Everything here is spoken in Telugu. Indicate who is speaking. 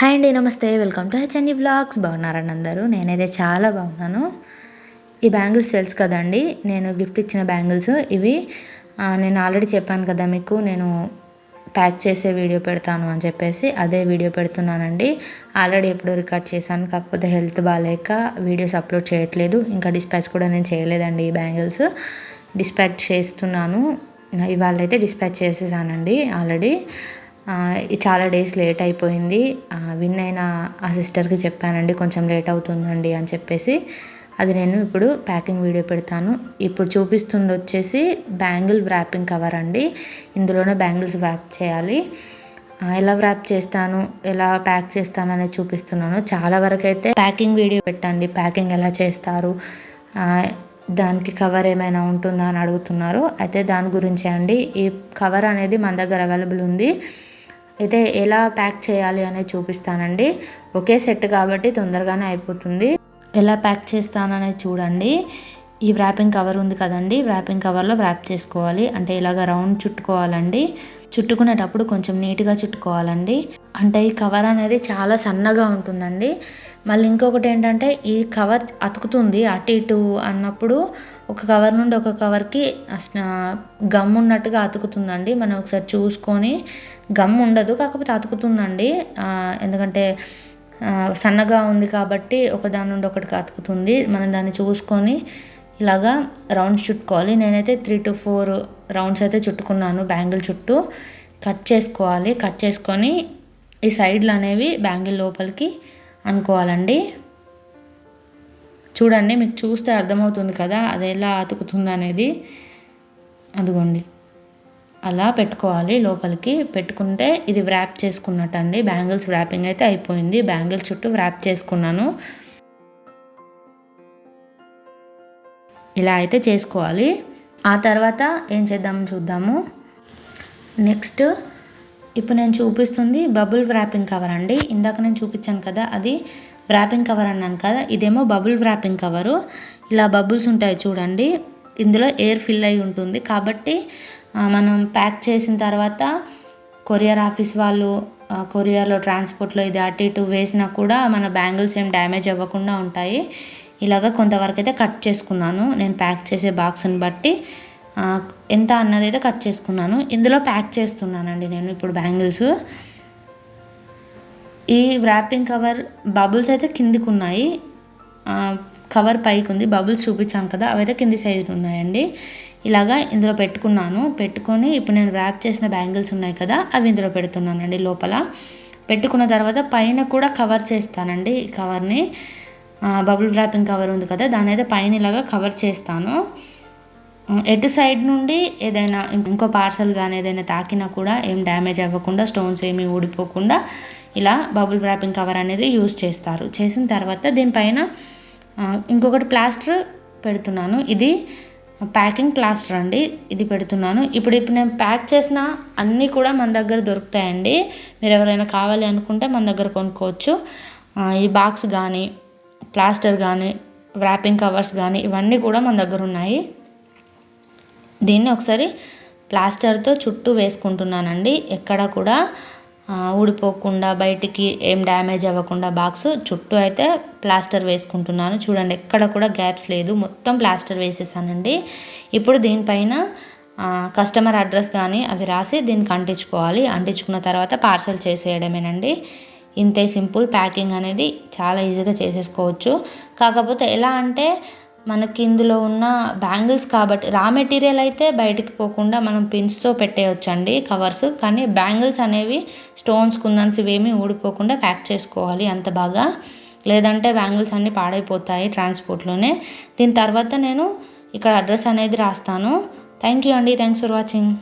Speaker 1: హాయ్ అండి నమస్తే. వెల్కమ్ టు హెచ్ఎన్ఈ బ్లాగ్స్ బాగున్నారండి అందరూ? నేనైతే చాలా బాగున్నాను. ఈ బ్యాంగిల్స్ తెలుసు కదండి నేను గిఫ్ట్ ఇచ్చిన బ్యాంగిల్స్ ఇవి. నేను ఆల్రెడీ చెప్పాను కదా మీకు నేను ప్యాక్ చేసే వీడియో పెడతాను అని చెప్పేసి అదే వీడియో పెడుతున్నానండి. ఆల్రెడీ ఎప్పుడో రికార్డ్ చేశాను కాకపోతే హెల్త్ బాగాలేక వీడియోస్ అప్లోడ్ చేయట్లేదు. ఇంకా డిస్పాచ్ కూడా నేను చేయలేదండి ఈ బ్యాంగిల్స్. డిస్పాచ్ చేస్తున్నాను. ఇవాళ అయితే డిస్పాచ్ చేసేసానండి ఆల్రెడీ. చాలా డేస్ లేట్ అయిపోయింది. విన్ అయిన ఆ సిస్టర్కి చెప్పానండి కొంచెం లేట్ అవుతుందండి అని చెప్పేసి. అది నేను ఇప్పుడు ప్యాకింగ్ వీడియో పెడతాను. ఇప్పుడు చూపిస్తుంది వచ్చేసి బ్యాంగిల్ వ్రాపింగ్ కవర్ అండి. ఇందులోనే బ్యాంగిల్స్ వ్రాప్ చేయాలి. ఎలా వ్రాప్ చేస్తాను ఎలా ప్యాక్ చేస్తాను అనేది చూపిస్తున్నాను. చాలా వరకు అయితే ప్యాకింగ్ వీడియో పెట్టండి ప్యాకింగ్ ఎలా చేస్తారు దానికి కవర్ ఏమైనా ఉంటుందా అని అడుగుతున్నారు. అయితే దాని గురించే అండి. ఈ కవర్ అనేది మన దగ్గర అవైలబుల్ ఉంది. అయితే ఎలా ప్యాక్ చేయాలి అనేది చూపిస్తానండి. ఒకే సెట్ కాబట్టి తొందరగానే అయిపోతుంది. ఎలా ప్యాక్ చేస్తాననేది చూడండి. ఈ వ్రాపింగ్ కవర్ ఉంది కదండి. వ్రాపింగ్ కవర్లో వ్రాప్ చేసుకోవాలి. అంటే ఇలాగ రౌండ్ చుట్టుకోవాలండి. చుట్టుకునేటప్పుడు కొంచెం నీట్గా చుట్టుకోవాలండి. అంటే ఈ కవర్ అనేది చాలా సన్నగా ఉంటుందండి. మళ్ళీ ఇంకొకటి ఏంటంటే ఈ కవర్ అతుకుతుంది అటు ఇటు అన్నప్పుడు ఒక కవర్ నుండి ఒక కవర్కి గమ్ ఉన్నట్టుగా అతుకుతుందండి. మనం ఒకసారి చూసుకొని గమ్ ఉండదు కాకపోతే అతుకుతుందండి. ఎందుకంటే సన్నగా ఉంది కాబట్టి ఒకదాని నుండి ఒకటికి అతుకుతుంది. మనం దాన్ని చూసుకొని ఇలాగా రౌండ్స్ చుట్టుకోవాలి. నేనైతే త్రీ టు ఫోర్ రౌండ్స్ అయితే చుట్టుకున్నాను బ్యాంగిల్ చుట్టూ. కట్ చేసుకోవాలి. కట్ చేసుకొని ఈ సైడ్లు అనేవి బ్యాంగిల్ లోపలికి అనుకోవాలండి. చూడండి మీకు చూస్తే అర్థమవుతుంది కదా అది ఎలా అతుకుతుంది అనేది. అదిగోండి. అలా పెట్టుకోవాలి లోపలికి. పెట్టుకుంటే ఇది వ్రాప్ చేసుకున్నట్టు అండి బ్యాంగిల్స్ వ్రాపింగ్ అయితే అయిపోయింది. బ్యాంగిల్స్ చుట్టూ వ్రాప్ చేసుకున్నాను. ఇలా అయితే చేసుకోవాలి. ఆ తర్వాత ఏం చేద్దాము చూద్దాము. నెక్స్ట్ ఇప్పుడు నేను చూపిస్తుంది బబుల్ వ్రాపింగ్ కవర్ అండి. ఇందాక నేను చూపించాను కదా అది వ్రాపింగ్ కవర్ అన్నాను కదా ఇదేమో బబుల్ వ్రాపింగ్ కవరు ఇలా బబుల్స్ ఉంటాయి చూడండి ఇందులో ఎయిర్ ఫిల్ అయి ఉంటుంది. కాబట్టి మనం ప్యాక్ చేసిన తర్వాత కొరియర్ ఆఫీస్ వాళ్ళు కొరియర్లో ట్రాన్స్పోర్ట్లో ఇది అటు ఇటు వేసినా కూడా మన బ్యాంగిల్స్ ఏం డ్యామేజ్ అవ్వకుండా ఉంటాయి. ఇలాగ కొంతవరకు అయితే కట్ చేసుకున్నాను. నేను ప్యాక్ చేసే బాక్స్ని బట్టి ఎంత అన్నది అయితే కట్ చేసుకున్నాను. ఇందులో ప్యాక్ చేస్తున్నానండి నేను ఇప్పుడు బ్యాంగిల్స్ ఈ వ్రాపింగ్ కవర్ బబుల్స్ అయితే కిందికి ఉన్నాయి కవర్ పైకి ఉంది బబుల్స్ చూపించాను కదా అవి అయితే కింది సైజులు ఉన్నాయండి. ఇలాగా ఇందులో పెట్టుకున్నాను. పెట్టుకొని ఇప్పుడు నేను ర్యాప్ చేసిన బ్యాంగిల్స్ ఉన్నాయి కదా అవి ఇందులో పెడుతున్నానండి లోపల. పెట్టుకున్న తర్వాత పైన కూడా కవర్ చేస్తానండి ఈ కవర్ని బబుల్ ర్యాపింగ్ కవర్ ఉంది కదా దాని అయితే పైన ఇలాగా కవర్ చేస్తాను. ఎటు సైడ్ నుండి ఏదైనా ఇంకో పార్సల్ కానీ ఏదైనా తాకినా కూడా ఏం డ్యామేజ్ అవ్వకుండా స్టోన్స్ ఏమీ ఊడిపోకుండా ఇలా బబుల్ ర్యాపింగ్ కవర్ అనేది యూజ్ చేస్తారు. చేసిన తర్వాత దీనిపైన ఇంకొకటి ప్లాస్టర్ పెడుతున్నాను. ఇది ప్యాకింగ్ ప్లాస్టర్ అండి. ఇది పెడుతున్నాను. ఇప్పుడు ఇప్పుడు నేను ప్యాక్ చేసిన అన్నీ కూడా మన దగ్గర దొరుకుతాయండి. మీరు ఎవరైనా కావాలి అనుకుంటే మన దగ్గర కొనుక్కోవచ్చు. ఈ బాక్స్ కానీ ప్లాస్టర్ కానీ వ్రాపింగ్ కవర్స్ కానీ ఇవన్నీ కూడా మన దగ్గర ఉన్నాయి. దీన్ని ఒకసారి ప్లాస్టర్తో చుట్టూ వేసుకుంటున్నానండి. ఎక్కడ కూడా ఊడిపోకుండా బయటికి ఏం డ్యామేజ్ అవ్వకుండా బాక్స్ చుట్టూ అయితే ప్లాస్టర్ వేసుకుంటున్నాను. చూడండి ఎక్కడ కూడా గ్యాప్స్ లేదు. మొత్తం ప్లాస్టర్ వేసేసానండి. ఇప్పుడు దీనిపైన కస్టమర్ అడ్రస్ కానీ అవి రాసి దీనికి అంటించుకోవాలి. అంటించుకున్న తర్వాత పార్సల్ చేసేయడమేనండి. ఇంతే సింపుల్ ప్యాకింగ్ అనేది చాలా ఈజీగా చేసేసుకోవచ్చు. కాకపోతే ఎలా అంటే మనకి ఇందులో ఉన్న బ్యాంగిల్స్ కాబట్టి రా మెటీరియల్ అయితే బయటికి పోకుండా మనం పిన్స్తో పెట్టేయచ్చండి కవర్స్. కానీ బ్యాంగిల్స్ అనేవి స్టోన్స్ కుందన్స్ ఇవేమీ ఊడిపోకుండా ప్యాక్ చేసుకోవాలి అంత బాగా. లేదంటే బ్యాంగిల్స్ అన్నీ పాడైపోతాయి ట్రాన్స్పోర్ట్లోనే. దీని తర్వాత నేను ఇక్కడ అడ్రస్ అనేది రాస్తాను. థ్యాంక్ యూ అండి. Thanks for watching.